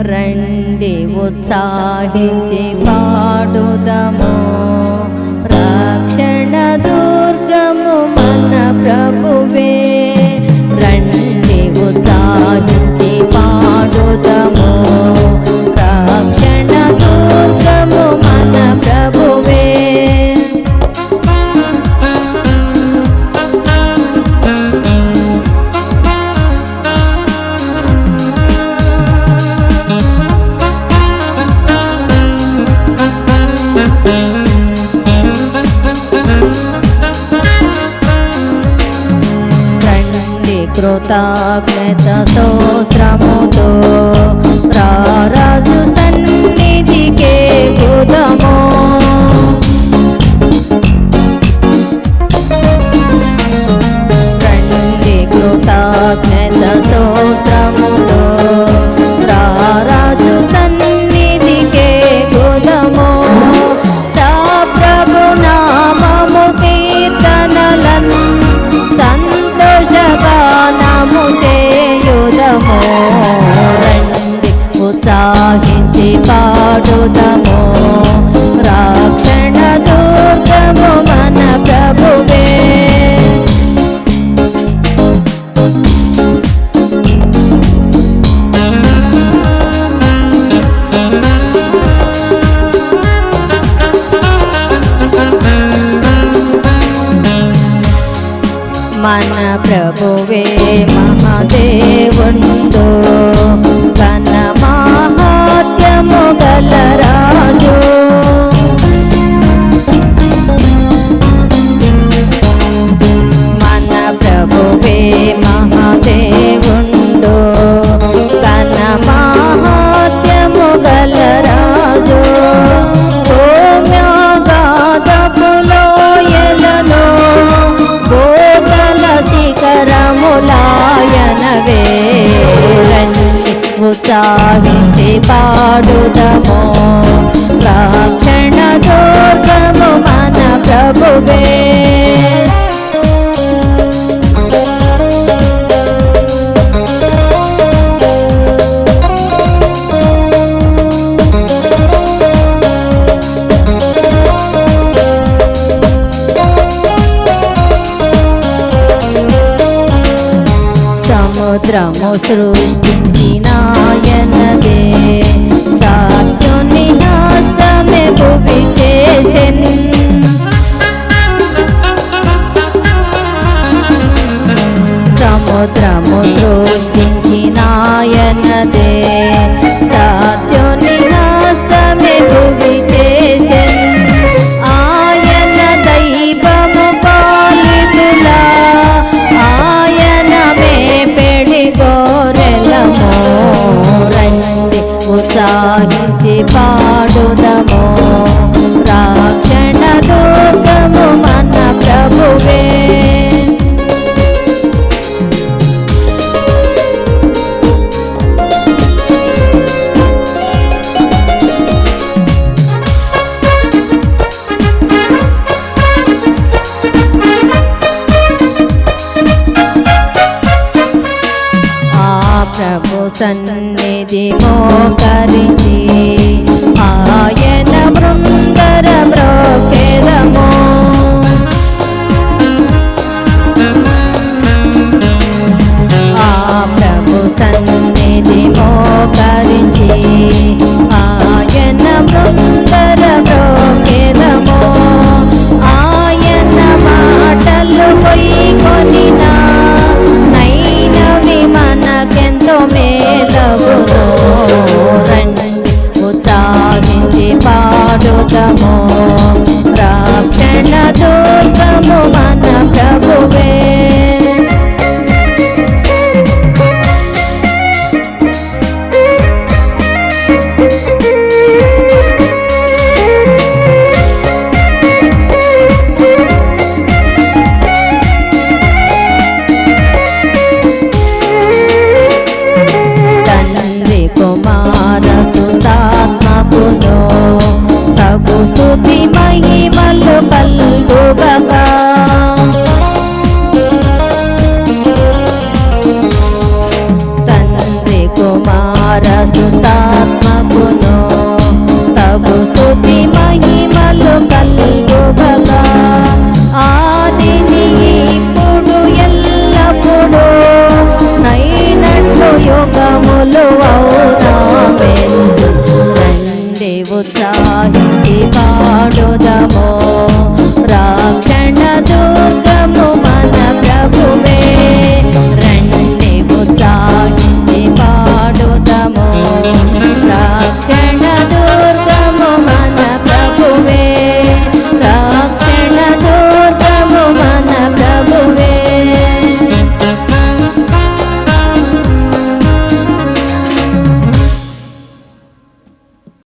రండి ఉత్సాహించి పాడుదము. రక్షణ దుర్గము మన ప్రభువే. కృతజ్ఞత స్తోత్రముతో పాడుదము. రక్షణ దూతము మన ప్రభువే. మన ప్రభువే మహాదేవుండు. ಹೋಗಲಾರ సాగించి పాడుదము. రక్షణ దుర్గము మన ప్రభువే. सृष्टिं नाय ने सामुद्रमु सृष्टिं हि नायनदे सात्योनिनास्तमे भुविते ఉత్సాహించి పాడుదము. రాక్షణ దూతము మన ప్రభువే. ప్రభు సన్న ఇది మోకరించి ఆయన బృందర బ్రోకెదము. ఆ ప్రభు సన్నిధి మోకరించి